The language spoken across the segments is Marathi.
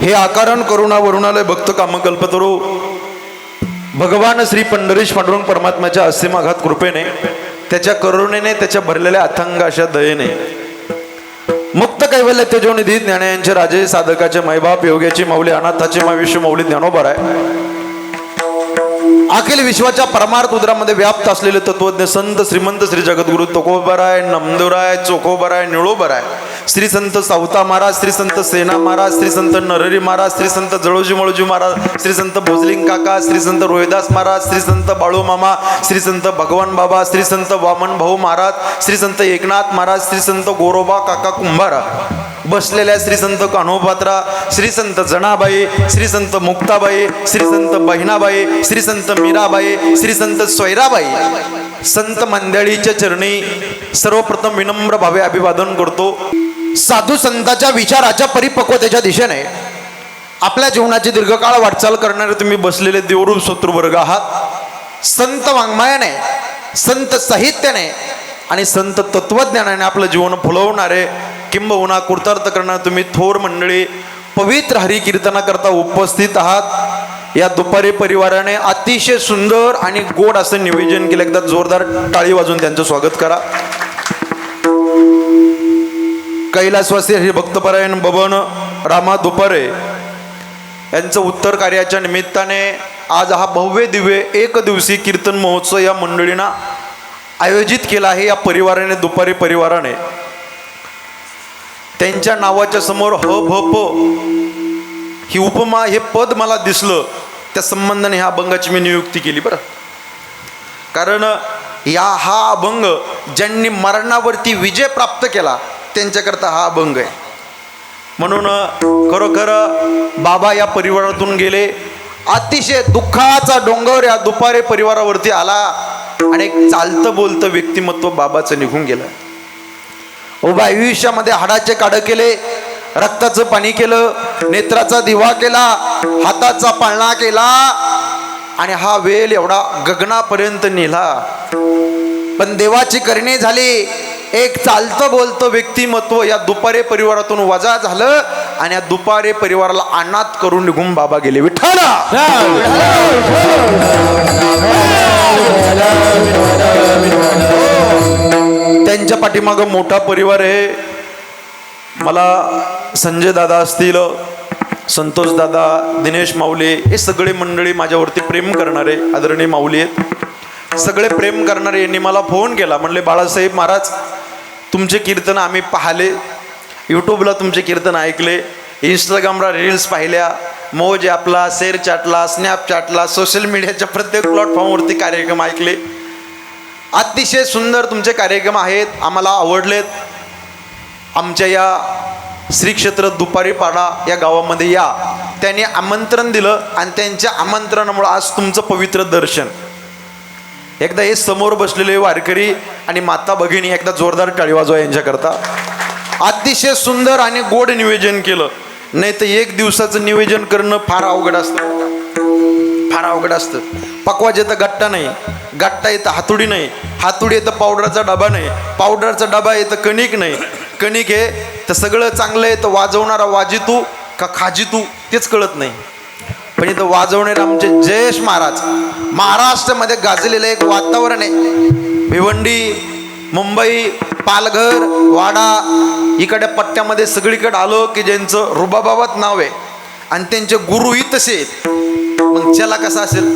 हे आकारण करुणा वरुणालय भक्त कामकल्पतरू भगवान श्री पंढरीश पांडुरंग परमात्म्याच्या असीमाघात कृपेने त्याच्या करुणेने त्याच्या भरलेल्या अथंग अशा दयेने. मुक्त कैवल्य तेजोनिधी ज्ञानयांचे राजे साधकाचे मैबाप योग्याची माऊली अनाथाची माविष्य माऊली ज्ञानोबर आहे. अखिल विश्वाच्या परमार्थ उदरामध्ये व्याप्त असलेले तत्वज्ञ संत श्रीमंत श्री जगद्गुरु तोकोबराय नमदुराय चोकोबराय निळोबराय. श्री संत सावता महाराज श्री संत सेना महाराज श्री संत नरहरी महाराज श्री संत जळोजी मळोजी महाराज श्री संत भोजलिंग काका श्री संत रोहिदास महाराज श्री संत बाळू मामा श्री संत भगवान बाबा श्री संत वामन भाऊ महाराज श्री संत एकनाथ महाराज श्री संत गोरोबा काका कुंभारा बसलेल्या श्री संत कान्होपात्रा श्री संत जनाबाई श्री संत मुक्ताबाई श्री संत बहिणाबाई श्री संत मीराबाई श्री संत स्वैराबाई संत मंडळीच्या चरणी सर्वप्रथम विनम्र भावे अभिवादन करतो साधू संताच्या विचाराच्या परिपक्वतेच्या दिशेने आपल्या जीवनाची दीर्घकाळ वाटचाल करणारे तुम्ही बसलेले देवरूप शत्रुवर्ग आहात. संत वाङ्मयाने संत साहित्याने आणि संत तत्वज्ञानाने आपलं जीवन फुलवणारे किंबहुना कृतार्थ करणारे तुम्ही थोर मंडळी पवित्र हरिकीर्तनाकरता उपस्थित आहात. या दुपारी परिवाराने अतिशय सुंदर आणि गोड असं निवेदन केलं. एकदा जोरदार टाळी वाजून त्यांचं स्वागत करा. कैलासवासी हरिभक्तपरायण बबन रामा दुपारे यांचं उत्तर कार्याच्या निमित्ताने आज हा भव्य दिव्य एक दिवसीय कीर्तन महोत्सव या मंडळीनं आयोजित केला आहे. या परिवाराने दुपारी परिवाराने. त्यांच्या नावाच्या समोर ह भ प ही उपमा हे पद मला दिसलं. त्या संबंधाने ह्या अभंगाची मी नियुक्ती केली बरं. कारण या हा अभंग ज्यांनी मरणावरती विजय प्राप्त केला त्यांच्याकरता हा अभंग आहे. म्हणून खरोखर बाबा या परिवारातून गेले. अतिशय दुःखाचा डोंगर या दुपारे परिवारावरती आला आणि एक चालतं बोलतं व्यक्तिमत्व बाबाचं निघून गेलं. उभा आयुष्यामध्ये हाडाचे काढ केले रक्ताचं पाणी केलं नेत्राचा दिवा केला हाताचा पाळणा केला आणि हा वेल एवढा गगनापर्यंत नेला. पण देवाची करणी झाली. एक चालतं बोलतं व्यक्तिमत्व या दुपारे परिवारातून वजा झालं आणि या दुपारे परिवाराला अनाथ करून निघून बाबा गेले. विठाला त्यांच्या पाठीमागं मोठा परिवार आहे. मला संजय दादा असतील संतोष दादा दिनेश माऊले हे सगळे मंडळी माझ्यावरती प्रेम करणारे आदरणीय माऊली आहेत. सगळे प्रेम करणारे यांनी मला फोन केला. म्हणले बाळासाहेब महाराज तुमचे कीर्तन आम्ही पाहिले. यूट्यूबला तुमचे कीर्तन ऐकले. इंस्टाग्रामला रील्स पाहिल्या. मोज ॲपला शेअर चॅटला स्नॅपचॅटला सोशल मीडियाच्या प्रत्येक प्लॅटफॉर्मवरती कार्यक्रम ऐकले. अतिशय सुंदर तुमचे कार्यक्रम आहेत. आम्हाला आवडलेत. आमच्या या श्री क्षेत्र दुपारी पाडा या गावामध्ये या. त्यांनी आमंत्रण दिलं आणि त्यांच्या आमंत्रणामुळं आज तुमचं पवित्र दर्शन. एकदा हे समोर बसलेले वारकरी आणि माता भगिनी एकदा जोरदार टाळी वाजवा यांच्याकरता. अतिशय सुंदर आणि गोड नियोजन केलं. नाही तर एक दिवसाचं नियोजन करणं फार अवघड असतं फार अवघड असतं. पकवाज येतं गट्टा नाही. गट्टा येतं हातुडी नाही. हातुडी येतं पावडरचा डबा नाही. पावडरचा डबा येतं कणिक नाही. कणिक आहे तर सगळं चांगलं आहे तर वाजवणारा वाजितू का खाजितू तेच कळत नाही. पण इथं वाजवणारे आमचे जयेश महाराज महाराष्ट्रामध्ये गाजलेलं एक वातावरण आहे. भिवंडी मुंबई पालघर वाडा इकडे पट्ट्यामध्ये सगळीकडे आलो की ज्यांचं रुबाबाबात नाव आहे आणि त्यांचे गुरुही तसे आहेत. मग चला कसा असेल?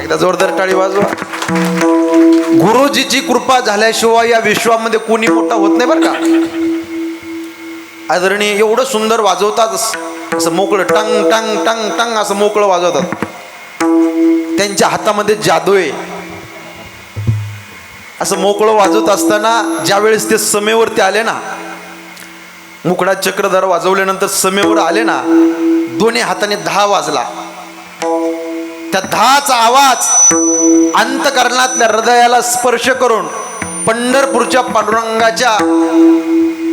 एकदा जोरदार टाळी वाजवा. गुरुजीची कृपा झाल्याशिवाय या विश्वामध्ये कोणी मोठा होत नाही बरं का? आदरणीय एवढं सुंदर वाजवतातच. असं मोकळं टंग टंग टंग टंग असं मोकळं वाजवतात. त्यांच्या हातामध्ये जादू आहे. असं मोकळं वाजवत असताना ज्या वेळेस ते समेवरती आले ना मुकडा चक्रधर वाजवल्यानंतर समेवर आले ना दोन्ही हाताने दहा वाजला. त्या दहाचा आवाज अंतकरणातल्या हृदयाला स्पर्श करून पंढरपूरच्या पांडुरंगाच्या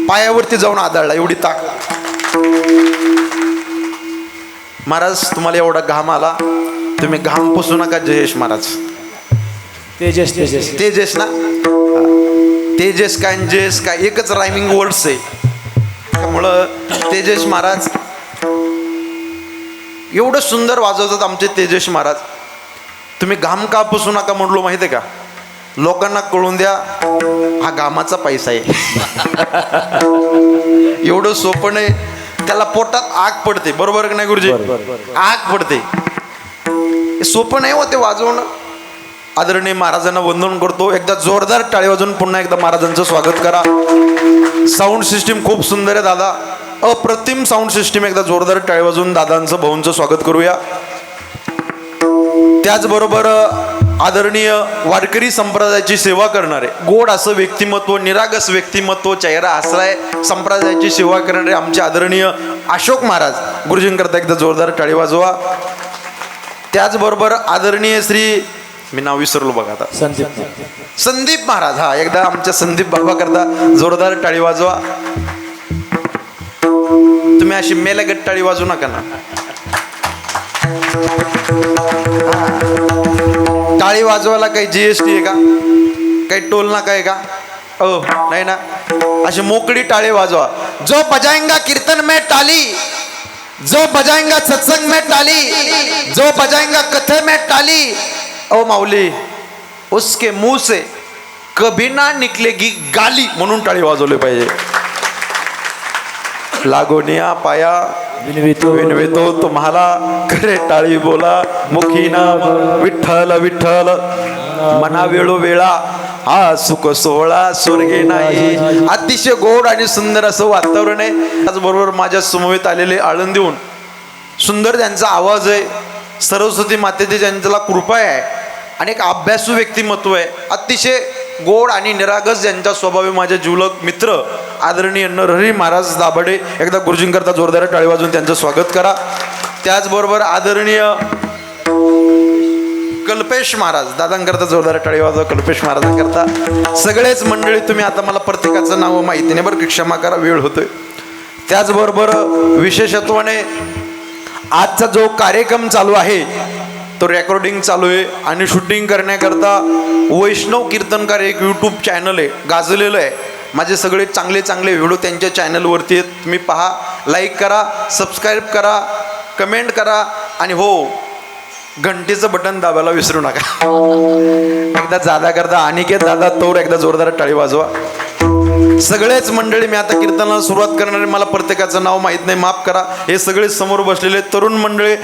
पायावरती जाऊन आदळला. एवढी ताकद. महाराज तुम्हाला एवढा घाम आला तुम्ही घाम पुसू नका जयेश महाराज. तेजस तेजस तेजस. ना? तेजस काय जयस काय एकच रायमिंग वर्ड्स आहे. त्यामुळं तेजस महाराज एवढं सुंदर वाजवतात आमचे तेजस महाराज. तुम्ही घाम का पुसू नका म्हणलो माहिती आहे का? लोकांना कळून द्या हा घामाचा पैसा आहे. एवढं सोपं नाही. त्याला पोटात आग पडते बरोबर का नाही गुरुजी? आग पडते. सोपं नाही होते वाजवणं. आदरणीय महाराजांना वंदन करतो. एकदा जोरदार टाळी वाजवून पुन्हा एकदा महाराजांचं स्वागत करा. साऊंड सिस्टीम खूप सुंदर आहे दादा. अप्रतिम साऊंड सिस्टीम एकदा जोरदार टाळी वाजवून दादांचं भाऊंचं स्वागत करूया. त्याचबरोबर आदरणीय वारकरी संप्रदायाची सेवा करणारे गोड असं व्यक्तिमत्व निरागस व्यक्तिमत्व चेहरा आश्रय संप्रदायाची सेवा करणारे आमचे आदरणीय अशोक महाराज गुरुजींकरता एकदा जोरदार टाळी वाजवा. त्याचबरोबर आदरणीय श्री मी नाव विसरलो बघा आता. संदीप. संदीप महाराज हा एकदा आमच्या संदीप बाबा करता जोरदार टाळी वाजवा. तुम्ही अशी मेलगट टाळी वाजू नका ना. टाळी वाजवायला काही जीएसटी आहे का? काही टोल नाका आहे का? ओ नाही ना? अशी मोकळी टाळी वाजवा. जो बजाएंगा कीर्तन में टाली जो बजाएंगा सत्संग में टाली जो बजाएंगा कथे में टाली ओ माऊली उसके मुंह से कभी ना निकलेगी गाली म्हणून टाळी वाजवली पाहिजे. लागोनिया पाया. विनवितो. विनवितो तुम्हाला खरे टाळी बोला. मुखी नाम विठ्ठल विठ्ठल. मना वेळो. वेळा हा सुख सोहळा स्वर्गे नाही. अतिशय गोड आणि सुंदर असं वातावरण आहे. त्याचबरोबर माझ्या समवेत आलेले आळंदीहून सुंदर त्यांचा आवाज आहे. सरस्वती मातेची ज्यांच्याला कृपा आहे. आणि एक अभ्यासू व्यक्तिमत्व आहे. अतिशय गोड आणि निरागस यांच्या स्वभाव आहे माझे जीवलक मित्र आदरणीय नरहरी महाराज दाभडे एकदा गुरुजींकरता जोरदार टाळी वाजून त्यांचं स्वागत करा. त्याचबरोबर आदरणीय कल्पेश महाराज दादांकरता जोरदार टाळी वाजवा कल्पेश महाराजांकरता. सगळेच मंडळी तुम्ही आता मला प्रत्येकाचं नाव माहिती नाही बरं की क्षमा करा वेळ होतोय. त्याचबरोबर विशेषत्वाने आजचा जो कार्यक्रम चालू आहे तो रेकॉर्डिंग चालू आहे आणि शूटिंग करण्याकरता वैष्णव कीर्तनकार एक यूट्यूब चॅनल आहे गाजलेलं आहे. माझे सगळे चांगले चांगले व्हिडिओ त्यांच्या चॅनलवरती आहेत. तुम्ही पहा लाईक करा सबस्क्राईब करा कमेंट करा आणि हो घंटीचं बटन दाबायला विसरू नका. एकदा जादा करता अनिकेत दादा तोर एकदा जोरदार टाळी वाजवा. सगळेच मंडळी मी आता कीर्तनाला सुरुवात करणारे मला प्रत्येकाचं नाव माहीत नाही माफ करा. हे सगळे समोर बसलेले तरुण मंडळी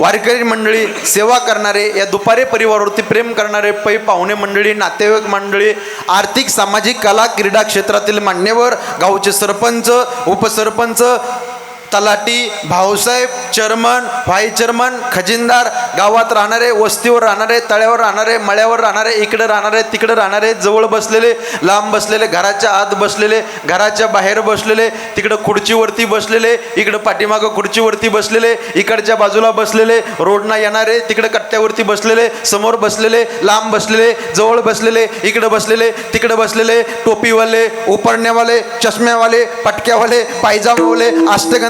वारकरी मंडळी सेवा करणारे या दुपारी परिवारावरती प्रेम करणारे पै पाहुणे मंडळी नातेवाईक मंडळी आर्थिक सामाजिक कला क्रीडा क्षेत्रातील मान्यवर गावचे सरपंच उपसरपंच तलाटी भाऊसाहेब चेअरमन व्हाईस चेअरमन खजिनदार गावात राहणारे वस्तीवर राहणारे तळ्यावर राहणारे मळ्यावर राहणारे इकडे राहणारे तिकडे राहणारे जवळ बसलेले लांब बसलेले घराच्या आत बसलेले घराच्या बाहेर बसलेले तिकडं खुर्चीवरती बसलेले इकडं पाठीमागं खुर्चीवरती बसलेले इकडच्या बाजूला बसलेले रोडना येणारे तिकडे कट्ट्यावरती बसलेले समोर बसलेले लांब बसलेले जवळ बसलेले इकडे बसलेले तिकडे बसलेले टोपीवाले उपरण्यावाले चष्म्यावाले पटक्यावाले पायजामावाले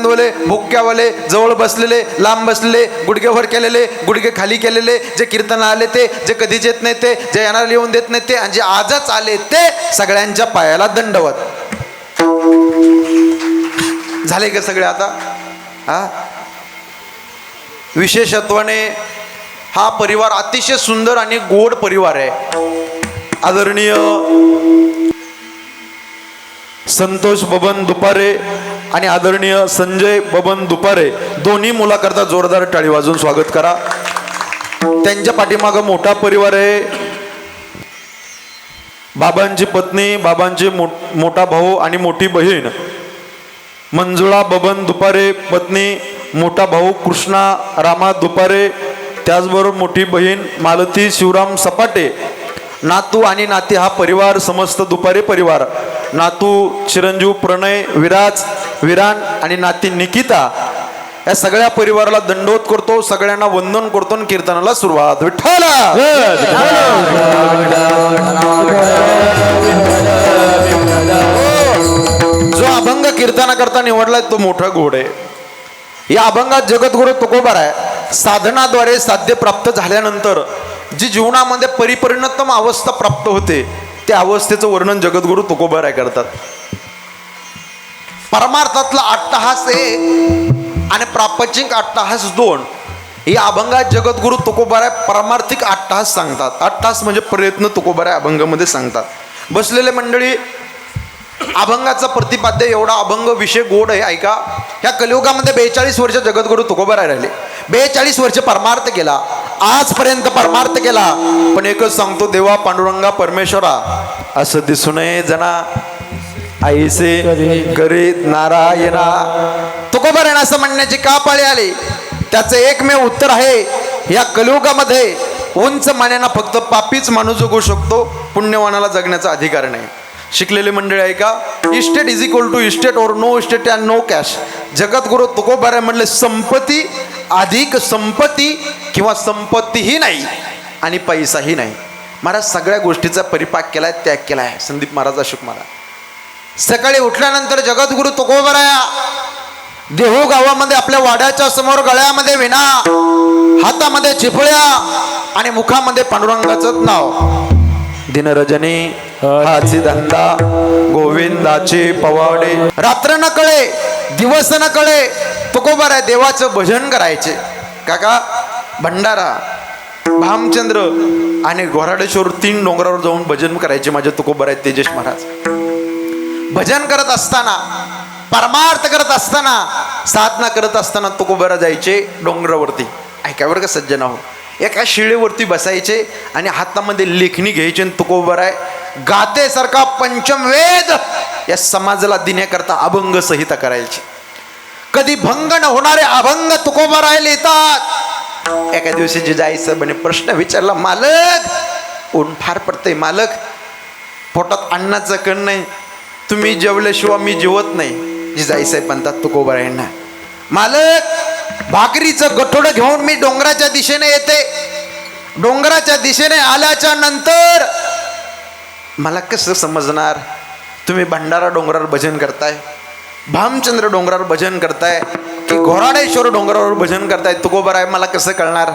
बांधवले भुक्क्यावाले जवळ बसलेले लांब बसलेले गुडघेवर केलेले गुडघे खाली केलेले जे कीर्तन आले ते जे कधीच येत नाही ते जे येणार लिहून देत नाही ते आणि जे आजच आले ते सगळ्यांच्या पायाला दंडवत. झाले का सगळे आता? हा? विशेषत्वाने हा परिवार अतिशय सुंदर आणि गोड परिवार आहे. आदरणीय संतोष बबन दुपारे आणि आदरणीय संजय बबन दुपारे दोन्ही मुलाकरता जोरदार टाळी वाजून स्वागत करा. त्यांच्या पाठीमागं मोठा परिवार आहे. बाबांची पत्नी बाबांची मो मोठा भाऊ आणि मोठी बहीण. मंजुळा बबन दुपारे पत्नी मोठा भाऊ कृष्णा रामा दुपारे त्याचबरोबर मोठी बहीण मालती शिवराम सपाटे. नातू आणि नाती हा परिवार समस्त दुपारे परिवार. नातू चिरंजीव प्रणय विराज विरान आणि नाती निकिता या सगळ्या परिवाराला दंडोत करतो सगळ्यांना वंदन करतो आणि कीर्तनाला सुरुवात. विठ्ठल! हो! जो अभंग कीर्तना करता निवडलाय तो मोठा घोड आहे. या अभंगात जगद्गुरु तुकोबार आहे. साधनाद्वारे साध्य प्राप्त झाल्यानंतर जी जीवनामध्ये परिपरिणतम अवस्था प्राप्त होते त्या अवस्थेचं वर्णन जगद्गुरु तुकोबा राय करतात. परमार्थातला अट्टहास एक आणि प्रापंचिक अट्टहास दोन या अभंगात जगद्गुरु तुकोबाराय परमार्थिक अट्टहास सांगतात. अट्टहास म्हणजे प्रयत्न तुकोबाराय अभंगामध्ये सांगतात. बसलेले मंडळी अभंगाचा प्रतिपाद्य एवढा अभंग विषय गोड आहे ऐका. ह्या कलियुगामध्ये बेचाळीस वर्ष जगद्गुरु तुकोबाराय राहिले. बेचाळीस वर्ष परमार्थ केला. आजपर्यंत परमार्थ केला. पण एकच सांगतो देवा पांडुरंगा परमेश्वरा असं दिसू नये जना. आईसे करीत नारायणा. तुकोबारायण असं म्हणण्याची का पाळी आली? त्याचं एकमेव उत्तर आहे या कलियुगामध्ये उंच मान्यांना फक्त पापीच माणूस जगू शकतो पुण्यवानाला जगण्याचा अधिकार नाही. शिकलेले मंडळी आहे का? Estate is equal to estate और no estate and no cash जगद्गुरु तुकोबारे म्हणले संपत्ती अधिक संपत्ती किंवा संपत्तीही नाही आणि पैसाही नाही. महाराज सगळ्या गोष्टीचा परिपाक केलाय त्याग केलाय. संदीप महाराज अशोक महाराज. सकाळी उठल्यानंतर जगद्गुरु तुकोबराया देहू गावामध्ये आपल्या वाड्याच्या समोर गळ्यामध्ये विणा. हातामध्ये चिपळ्या आणि मुखामध्ये पांडुरंगाचं नाव. दिनरजनी हाची धंदा गोविंदाचे पवाडे रात्र न कळे दिवस न कळे आहे देवाचं भजन करायचे. काका भंडारा भामचंद्र आणि घोराडेश्वर तीन डोंगरावर जाऊन भजन करायचे माझे तुकोबाराय तेजेश महाराज. भजन करत असताना परमार्थ करत असताना साधना करत असताना तुकोबारा जायचे डोंगरावरती. ऐकावर का सज्जन हो एका शिळेवरती बसायचे आणि हातामध्ये लेखणी घ्यायचे आणि आहे गातेसारखा पंचम वेद या समाजाला देण्याकरता अभंग संहिता करायची. कधी भंग न होणारे अभंग तुकोबाराय लिहितात एका दिवशी जिजाईचं म्हणे प्रश्न विचारला मालक ऊन फार पडतंय मालक. पोटात अन्नाचं कण नाही. तुम्ही जेवल्याशिवाय मी जेवत नाही. जिजाई साहेब म्हणतात ना मालक भाकरीचं गठोडं घेऊन मी डोंगराच्या दिशेने येते. डोंगराच्या दिशेने आल्याच्यानंतर मला कसं समजणार? तुम्ही भंडारा डोंगरावर भजन करताय भामचंद्र डोंगरावर भजन करताय की घोराडेश्वर डोंगरावर भजन करताय तुकोबाराय मला कसं कळणार?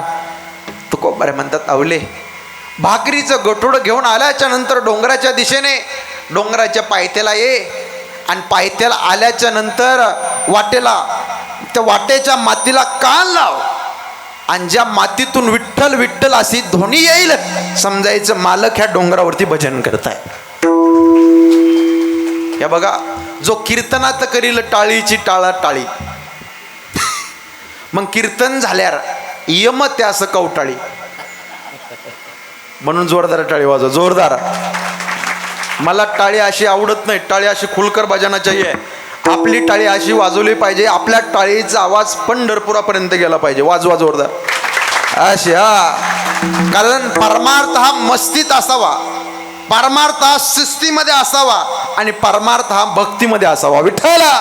तुकोबाराय म्हणतात आवले भाकरीचं गठोडं घेऊन आल्याच्यानंतर डोंगराच्या दिशेने डोंगराच्या पायथ्याला ये. आणि पायथ्याला आल्याच्यानंतर वाटेला त्या वाटेच्या मातीला कान लाव. आणि ज्या मातीतून विठ्ठल विठ्ठल अशी ध्वनी येईल समजायचं मालक ह्या डोंगरावरती भजन करताय. या बघा जो कीर्तनात करील टाळीची टाळा टाळी. मग कीर्तन झाल्यावर यम त्यास कवटाळी. म्हणून जोरदार टाळी वाजव जोरदार. मला टाळी अशी आवडत नाही टाळी अशी खुलकर भजनाची आहे. आपली टाळी अशी वाजवली पाहिजे आपल्या टाळीचा आवाज पंढरपुरापर्यंत गेला पाहिजे. वाजवा जोरदार. अशी हा. कारण परमार्थ हा मस्तीत असावा. परमार्थ हा शिस्तीमध्ये असावा आणि परमार्थ हा भक्तीमध्ये असावा. विठ्ठला!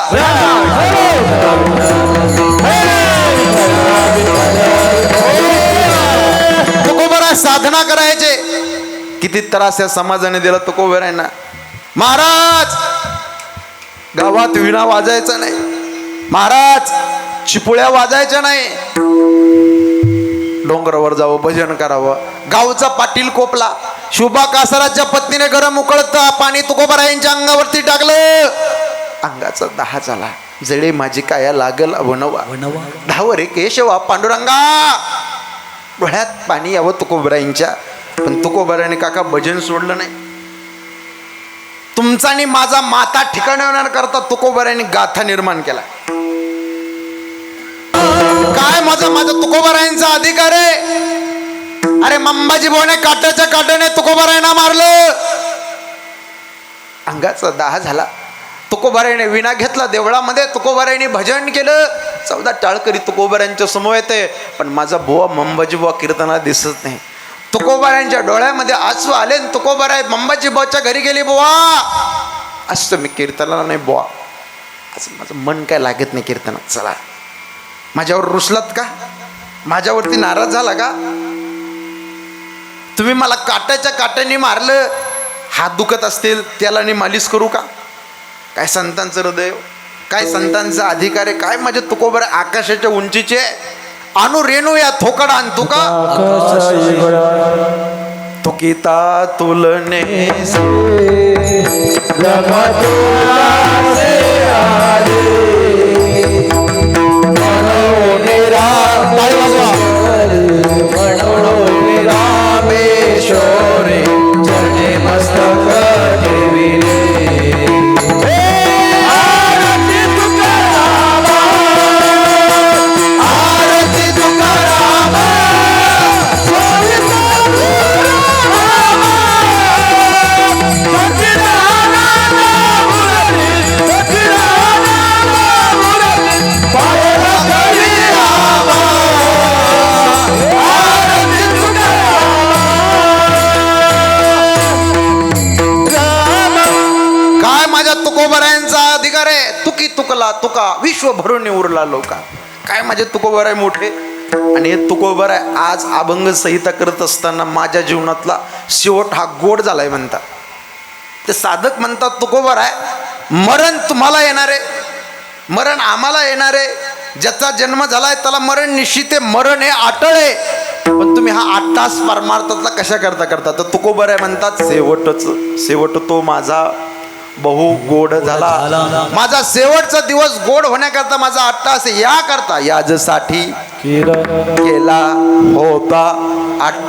तुकोबरा साधना करायचे. किती त्रास या समाजाने दिला तुकोबरांना महाराज! गावात विणा वाजायचा नाही. महाराज चिपुळ्या वाजायच्या नाही. डोंगरावर जावं भजन करावं. गावचा पाटील कोपला. शुभा कासाराच्या पत्नीने गरम उकळत पाणी तुकोबरायांच्या अंगावरती टाकलं. अंगाचा दहा झाला. जळे माझी काया लागल अवनवा. धाव रे केशवा पांडुरंगा. डोळ्यात पाणी यावं तुकोबराईंच्या पण तुकोबराने काका भजन सोडलं नाही. तुमचा आणि माझा माता ठिकाण होण्याकरता तुकोबऱ्यांनी गाथा निर्माण केला. काय माझा माझा तुकोबरायांचा अधिकार आहे? अरे मंबाजी बोने काट्याच्या काट्याने तुकोबरायना मारलं. अंगाचा दाह झाला. तुकोबराईने विना घेतला देवळामध्ये तुकोबराईने भजन केलं. चौदा टाळकरी तुकोबऱ्यांच्या समोर येते. पण माझा बुवा मंबाजी बुवा कीर्तना दिसत नाही. तुकोबारायांच्या डोळ्यामध्ये आसू आले आणि तुकोबाराय मंबाजी बाच्या घरी गेली बुवा. असं मी कीर्तनाला नाही बुवा. असं माझं मन काय लागत नाही कीर्तनात चला. माझ्यावर रुसलात का? माझ्यावरती नाराज झाला का? तुम्ही मला काट्याच्या काट्याने मारलं हात दुखत असतील त्याला मी मालिश करू का? काय संतांचं हृदय? काय संतांचा अधिकार आहे? काय माझे तुकोबर आकाशाच्या उंचीचे? अनु रेणू या थोकडा आण तुका तुकिता तुलने तुकला तुका विश्व भरून उरला लोका. काय माझे तुकोबर आहे मोठे? आणि हे तुकोबर आहे आज अभंग संहिता करत असताना माझ्या जीवनातला शेवट हा गोड झालाय म्हणतात. ते साधक म्हणतात तुकोबर आहे मरण तुम्हाला येणार आहे मरण आम्हाला येणार. आहे ज्याचा जन्म झालाय त्याला मरण निश्चित आहे मरण हे अटळ आहे. पण तुम्ही हा आठ तास परमार्थातला कशा करता करता? तर तुकोबर आहे म्हणतात शेवटच शेवट तो माझा बहु गोड झाला. माझा शेवटचा दिवस गोड होण्याकरता माझा आठ तास या करता याजसाठी केला होता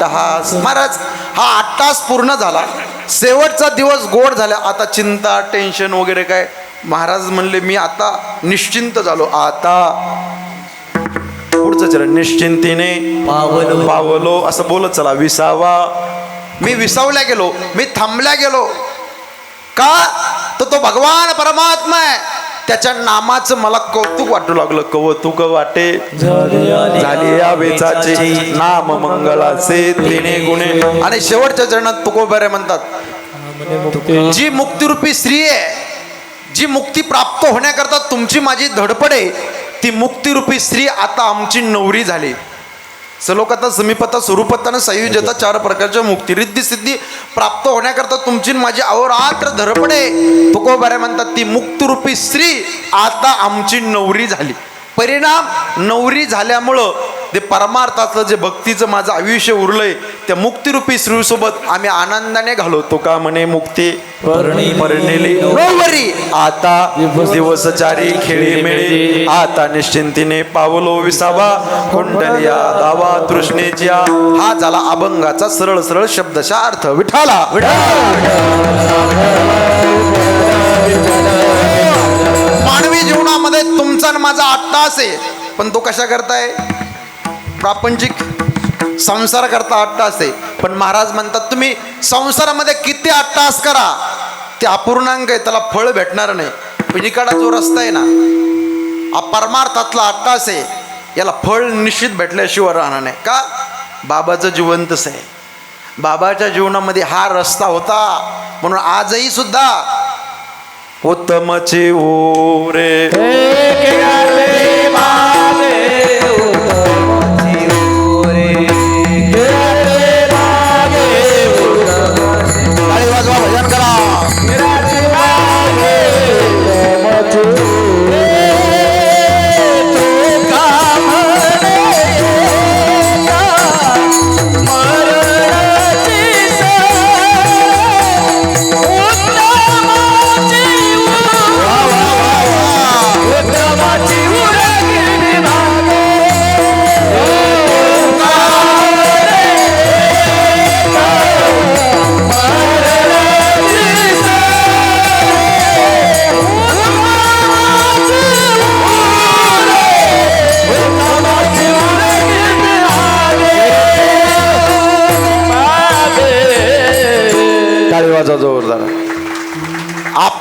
तास महाराज हा तास पूर्ण झाला. शेवटचा दिवस गोड झाला. आता चिंता टेन्शन वगैरे काय? महाराज म्हणले मी आता निश्चिंत झालो. आता पुढचं चरण निश्चिंतीने पावलो. पावलो. असं बोलत चला विसावा. मी विसावल्या गेलो. मी थांबल्या गेलो. का? तर तो भगवान परमात्मा आहे. त्याच्या नामाचं मला कौतुक वाटू लागलं. कौतुक वाटे. झाली या वेचाचे नाम मंगलाचे तिने गुणे. आणि शेवटच्या चरणात तुकोबरे म्हणतात जी मुक्तिरूपी स्त्री आहे जी मुक्ती प्राप्त होण्याकरता तुमची माझी धडपड आहे ती मुक्तिरूपी स्त्री आता आमची नवरी झाली. सलोकता समीपता स्वरूपता संयोजता चार प्रकारच्या मुक्ती. रिद्धी सिद्धी प्राप्त होण्याकरता तुमची माझी अहोरात्र धडपडे तुकोबाऱ्या म्हणतात ती मुक्तरूपी स्त्री. आता आमची नवरी झाली. परिणाम नवरी झाल्यामुळं ते परमार्थाचं जे भक्तीचं माझं आयुष्य उरलंय त्या मुक्तिरूपी स्त्रीसोबत आम्ही आनंदाने घालवतो का म्हणे मुक्ती? नवरी आता दिवसचारी खेळी मिळे. आता निश्चिंतीने पावलो विसावा. कुंडलिया दावा तृष्णेच्या हा झाला अभंगाचा सरळ सरळ शब्दशा अर्थ. विठाला मानवी जीवनामध्ये तुमचा आणि माझा अट्टास आहे. पण तो कशा करताय? प्रापंचिक संसार करता अट्टास आहे. पण महाराज म्हणतात तुम्ही संसारामध्ये किती अट्टास करा? ते अपूर्णांक आहे त्याला फळ भेटणार नाही. पलीकडा जो रस्ता आहे ना हा परमार्थातला अट्टास आहे. याला फळ निश्चित भेटल्याशिवाय राहणार नाही. का? बाबाचं जीवन तसं आहे. बाबाच्या जीवनामध्ये हा रस्ता होता. म्हणून आजही सुद्धा उत्तमचे ओ रे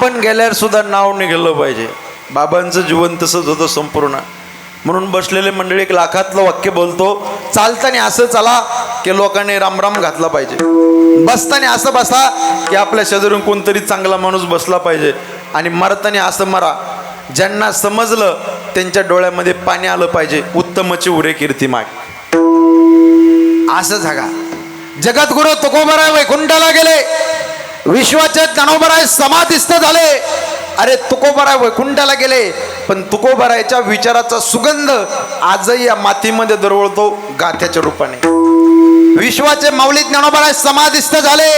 आपण गेल्यावर सुद्धा नाव निघालं पाहिजे. बाबांचं जीवन तसंच होतं संपूर्ण. म्हणून बसलेले मंडळी एक लाखातलं वाक्य बोलतो चालताना असं चला की लोकांनी रामराम घातला पाहिजे. बसताना असं बसा की आपल्या शेजारून कोणतरी चांगला माणूस बसला पाहिजे आणि मरताना असं मरा. ज्यांना समजलं त्यांच्या डोळ्यामध्ये पाणी आलं पाहिजे उत्तमची उरे कीर्ती माग. असं जागा. जगद्गुरु तुकोबरा वैकुंठाला गेले. विश्वाचे ज्ञानोबराय समाधिस्थ झाले. अरे तुकोबराय वैकुंठाला गेले पण तुकोबरायच्या विचाराचा सुगंध आजही या मातीमध्ये दरवळतो गाथ्याच्या रूपाने. विश्वाचे माऊली ज्ञानोबराय समाधिस्थ झाले.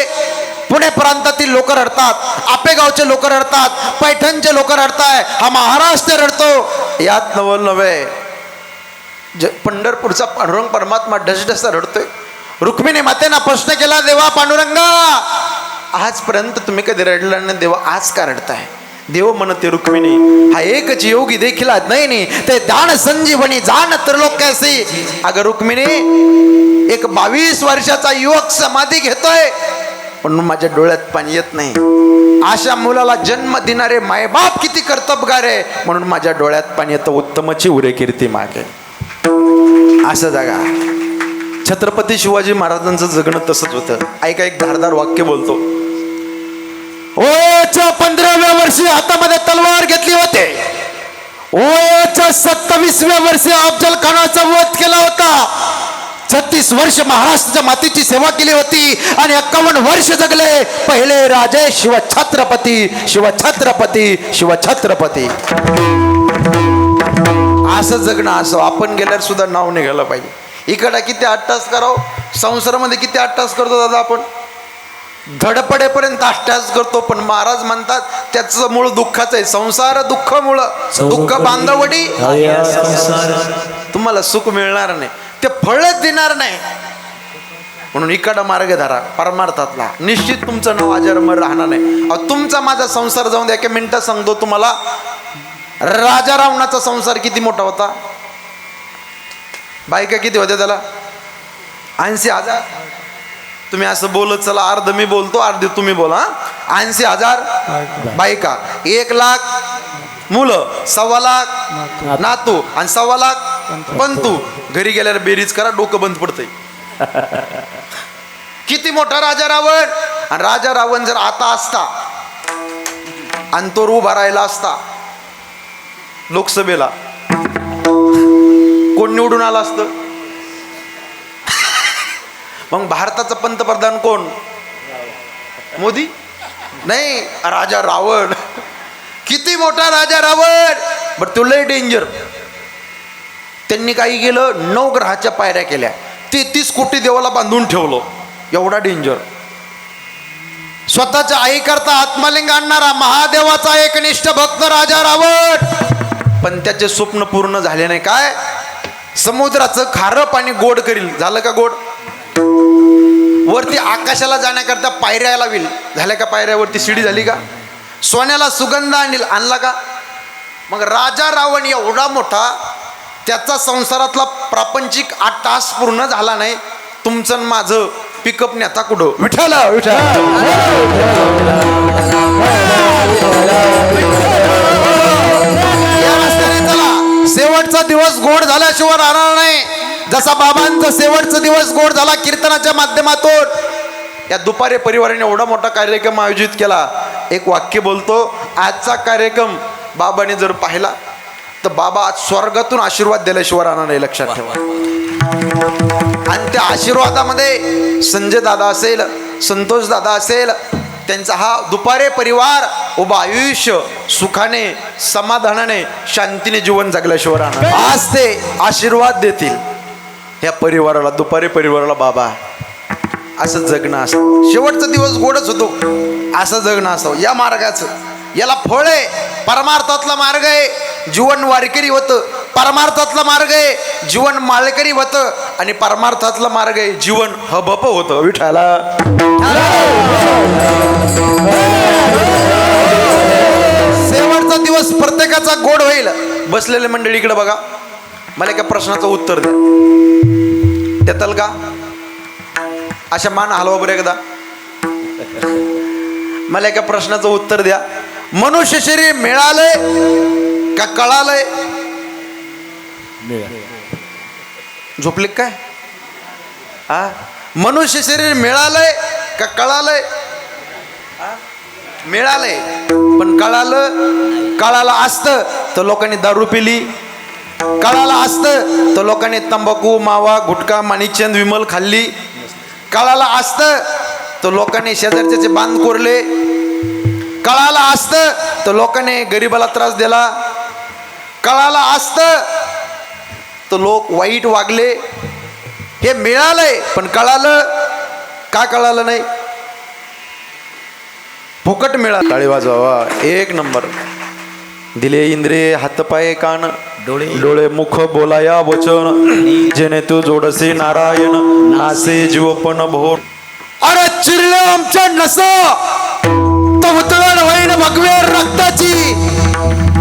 पुणे प्रांतातील लोक रडतात आपेगावचे लोक रडतात पैठणचे लोक रडताय हा महाराष्ट्र रडतो. यात नवल नव्हे. ज पंढरपूरचा पांडुरंग परमात्मा ढसढसा रडतोय. रुक्मिणी मातेना प्रश्न केला देवा पांडुरंगा आजपर्यंत तुम्ही कधी रडला नाही देवा आज का रडताय? देव म्हणते रुक्मिणी हा एकच योगी देखील आज नाही नाही. ते दान संजीवनी जाण त्रिलोक्यासी अगं रुक्मिणी एक बावीस वर्षाचा युवक समाधी घेतोय म्हणून माझ्या डोळ्यात पाणी येत नाही. अशा मुलाला जन्म देणारे मायबाप किती कर्तबगार आहे म्हणून माझ्या डोळ्यात पाणी येतं उत्तमची उरे कीर्ती मागे असं जागा. छत्रपती शिवाजी महाराजांचं जगणं तसंच होतं. ऐका एक धारदार वाक्य बोलतो. वयाच्या पंधराव्या वर्षी हातामध्ये तलवार घेतली होते. वयाच्या सत्तावीसव्या वर्षी अफजल खानाचा वध केला होता. छत्तीस वर्ष महाराष्ट्राच्या मातीची सेवा केली होती आणि एक्कावन्न वर्ष जगले. पहिले राजे शिवछत्रपती शिवछत्रपती शिवछत्रपती. असं जगणं असं आपण गेल्यावर सुद्धा नाव निघालं पाहिजे. इकडं किती अट्टास करावं? संसारामध्ये किती अट्टास करतो दादा आपण? धडपडेपर्यंत तास करतो पण महाराज म्हणतात त्याचं मूळ दुःखाचं आहे. संसार दुःख मुळ दुःख बांधवडी तुम्हाला सुख मिळणार नाही. ते फळच देणार नाही. म्हणून इकडं मार्ग धरा परमार्थातला. निश्चित तुमचं नाव अजरमर राहणार नाही. तुमचा माझा संसार जाऊन द्या. एका मिनिटात सांगतो तुम्हाला. राजा रावणाचा संसार किती मोठा होता? बायका किती होत्या त्याला? ऐंशी हजार? तुम्ही असं बोलत चला अर्ध मी बोलतो अर्ध तुम्ही बोला ऐंशी हजार बायका. एक लाख मुलं सव्वा लाख नातू आणि सव्वा लाख पंतू. घरी गेल्यावर बेरीज करा डोकं बंद पडतंय. किती मोठा राजा रावण? आणि राजा रावण जर आता असता आणि तो उभा राहिला असता लोकसभेला कोण निवडून आलं असतं? मग भारताचा पंतप्रधान कोण? मोदी? नाही राजा रावण. किती मोठा राजा रावण? बट तो लय डेंजर त्यांनी काही केलं नऊ ग्रहाच्या पायऱ्या केल्या. तेहतीस कोटी देवाला बांधून ठेवलं. एवढा डेंजर स्वतःच्या आई करता आत्मलिंग आणणारा महादेवाचा एकनिष्ठ भक्त राजा रावण. पण त्याचे स्वप्न पूर्ण झाले नाही. काय? समुद्राचं खारं पाणी गोड करील. झालं का गोड? वरती आकाशाला जाण्याकरता पायऱ्या लावील झाल्या का पायऱ्यावरती शिडी झाली का? सोन्याला सुगंध आणील. आणला का? मग राजा रावण एवढा मोठा त्याचा संसारातला प्रापंचिक आठ तास पूर्ण झाला नाही. तुमचं माझं पिकअप नेता कुठं? चला. शेवटचा दिवस गोड झाल्याशिवाय राहणार नाही. जसा बाबांचा शेवटचा दिवस गोड झाला कीर्तनाच्या माध्यमातून या दुपारी परिवाराने एवढा मोठा कार्यक्रम आयोजित केला. एक वाक्य बोलतो आजचा कार्यक्रम बाबाने जर पाहिला तर बाबा आज स्वर्गातून आशीर्वाद दिल्याशिवाय राहणार नाही लक्षात ठेवा. आणि त्या आशीर्वादामध्ये संजय दादा असेल संतोष दादा असेल त्यांचा हा दुपारे परिवार उभा आयुष्य सुखाने समाधानाने शांतीने जीवन जगल्याशिवाय राहणार आज ते आशीर्वाद देतील. या परिवाराला दुपारी परिवाराला बाबा असं जगणं असतं. शेवटचा दिवस गोडच होतो. असं जगणं असतं. या मार्गाचं. याला फळ आहे. परमार्थातला मार्ग आहे. जीवन वारकरी होतं. परमार्थातला मार्ग आहे. जीवन माळकरी होतं. आणि परमार्थातला मार्ग आहे. जीवन हबप होतं. विठाला. शेवटचा दिवस प्रत्येकाचा गोड होईल. बसलेले मंडळी इकडे बघा. मला एका प्रश्नाचं उत्तर द्या. देताल का? अशा मान हलवा बरं एकदा. मला एका प्रश्नाचं उत्तर द्या. मनुष्य शरीर मिळालंय का कळालंय? झोपले काय? हा मनुष्य शरीर मिळालंय का कळालंय? मिळालंय. पण कळालं कळालं असतं तर लोकांनी दारू पिली कळालं असतं. तर लोकांनी तंबाखू मावा गुटखा माणिकचंद विमल खाल्ली. कळालं असतं. तर लोकांनी शेजारच्याचे बांध कोरले. कळालं असतं. तर लोकांनी गरिबाला त्रास दिला. कळालं असतं. तर लोक वाईट वागले. हे मिळालंय पण कळालं? का कळालं नाही? फुकट मिळालं. टाळी वाजवा. एक नंबर. दिले इंद्रे हातपाय कान. डोळे. डोळे मुख बोलाया वचन. जेणे तू जोडसे नारायण नासे जीवपण भोर. अरे चिरले आमच्या नस. तर उतरण होईन भगवे रक्ताची.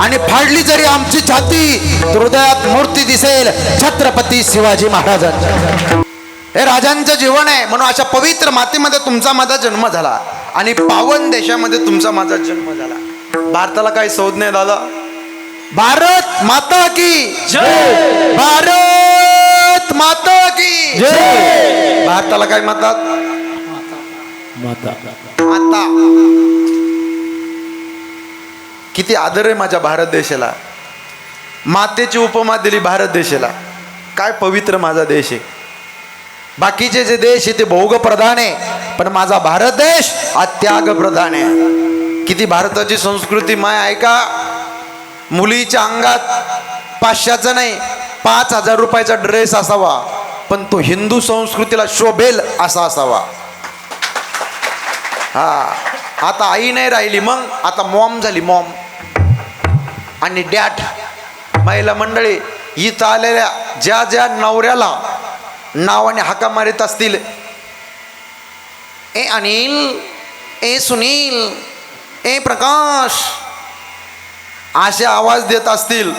आणि फाडली जरी आमची छाती हृदयात मूर्ती दिसेल छत्रपती शिवाजी महाराजांची. हे राजांचं जीवन आहे म्हणून अशा पवित्र मातीमध्ये तुमचा माझा जन्म झाला. आणि पावन देशामध्ये तुमचा माझा जन्म झाला. भारताला काही शोध नाही दादा. भारत माता की जय। भारत माता की जय। भारताला काय म्हणतात? माता. माता. किती आदर आहे माझ्या भारत देशाला. मातेची उपमा दिली भारत देशाला. काय पवित्र माझा देश आहे. बाकीचे जे देश आहे ते भोग प्रधान आहे. पण माझा भारत देश हा त्याग प्रधान आहे. किती भारताची संस्कृती माय आहे का? मुलीच्या अंगात पाचशेचा नाही पाच हजार रुपयाचा ड्रेस असावा पण तो हिंदू संस्कृतीला शोभेल असा असावा. हा आता आई नाही राहिली मग आता मॉम झाली मॉम आणि डॅट महिला मंडळी इथं आलेल्या ज्या ज्या नवऱ्याला नावाने हाका मारित असतील ए अनिल ए सुनील ए प्रकाश असे आवाज देत असतील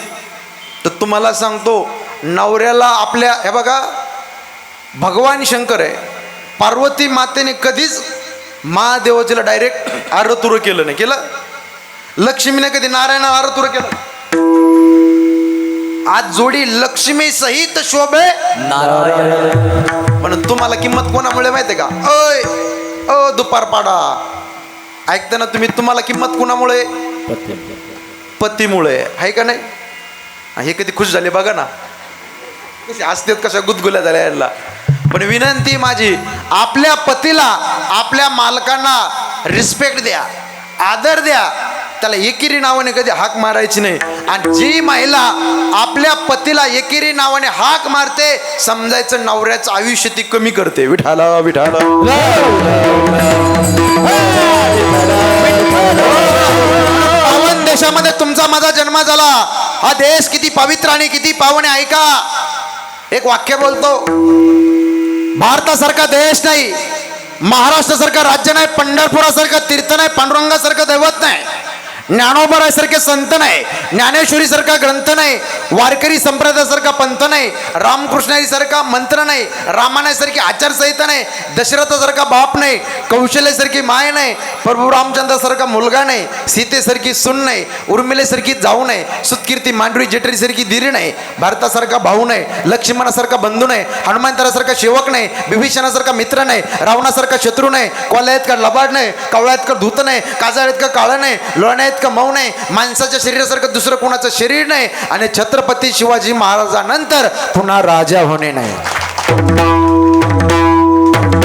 तर तुम्हाला सांगतो नवऱ्याला आपल्या हे बघा भगवान शंकर आहे. पार्वती मातेने कधीच महादेवाचीला डायरेक्ट आरतुर केलं नाही. केलं? लक्ष्मीने कधी नारायण आरतुर केलं? आज जोडी लक्ष्मी सहित शोभे नारायण. पण तुम्हाला किंमत कोणामुळे माहिती आहे का? अय अ दुपार पाडा ऐकताना तुम्ही तुम्हाला किंमत कोणामुळे? पतीमुळे आहे का नाही? हा, कधी खुश झाले बघा ना. कसे असतात कशा गुदगुल्या झाल्या यांना. पण विनंती माझी आपल्या पतीला आपल्या मालकांना रिस्पेक्ट द्या. आदर द्या. त्याला एकेरी नावाने कधी हाक मारायची नाही. आणि जी महिला आपल्या पतीला एकेरी नावाने हाक मारते समजायचं नवऱ्याचं आयुष्य ती कमी करते. विठाला विठाला. देशामध्ये तुमचा माझा जन्म झाला. हा देश किती पवित्र आणि किती पावन आहे ऐका. एक वाक्य बोलतो. भारतासारखा देश नाही महाराष्ट्रासारखं राज्य नाही पंढरपुरासारखं तीर्थ नाही पांडुरंगासारखं दैवत नाही. ज्ञानोबरासारखे संत नाही ज्ञानेश्वरीसारखा ग्रंथ नाही वारकरी संप्रदायासारखा पंथ नाही रामकृष्णारीसारखा मंत्र नाही रामानासारखी आचारसंहिता नाही दशरथासारखा बाप नाही कौशल्यासारखी माय नाही प्रभू रामचंद्रासारखा मुलगा नाही सीतेसारखी सून नाही उर्मिलेसारखी जाऊ नये सुतकीर्ती मांडवी जेटरीसारखी दिरी नाही भारतासारखा भाऊ नाही लक्ष्मणासारखा बंधू नाही हनुमंतरासारखा सेवक नाही बिभीषणासारखा मित्र नाही रावणासारखा शत्रू नाही कोल्यात का लबाड नाही कवळ्यात का धूत नाही काजाळ्यात का काळं नाही लोण्यात का मऊ नाही माणसाच्या शरीरासारखं दुसरं कोणाचं शरीर नाही. आणि छत्रपती शिवाजी महाराजानंतर पुन्हा राजा होणे नाही.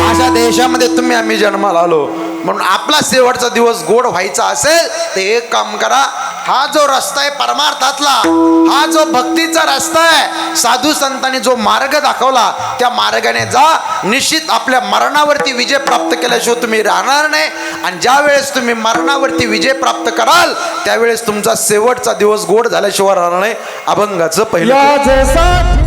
अशा देशामध्ये तुम्ही आम्ही जन्माला आलो. म्हणून आपला शेवटचा दिवस गोड व्हायचा असेल तर एक काम करा. हा जो रस्ता आहे परमार्थातला हा जो भक्तीचा रस्ता आहे साधू संतांनी जो मार्ग दाखवला त्या मार्गाने जा. निश्चित आपल्या मरणावरती विजय प्राप्त केल्याशिवाय तुम्ही राहणार नाही. आणि ज्या वेळेस तुम्ही मरणावरती विजय प्राप्त कराल त्यावेळेस तुमचा शेवटचा दिवस गोड झाल्याशिवाय राहणार नाही. अभंगाचं पहिलं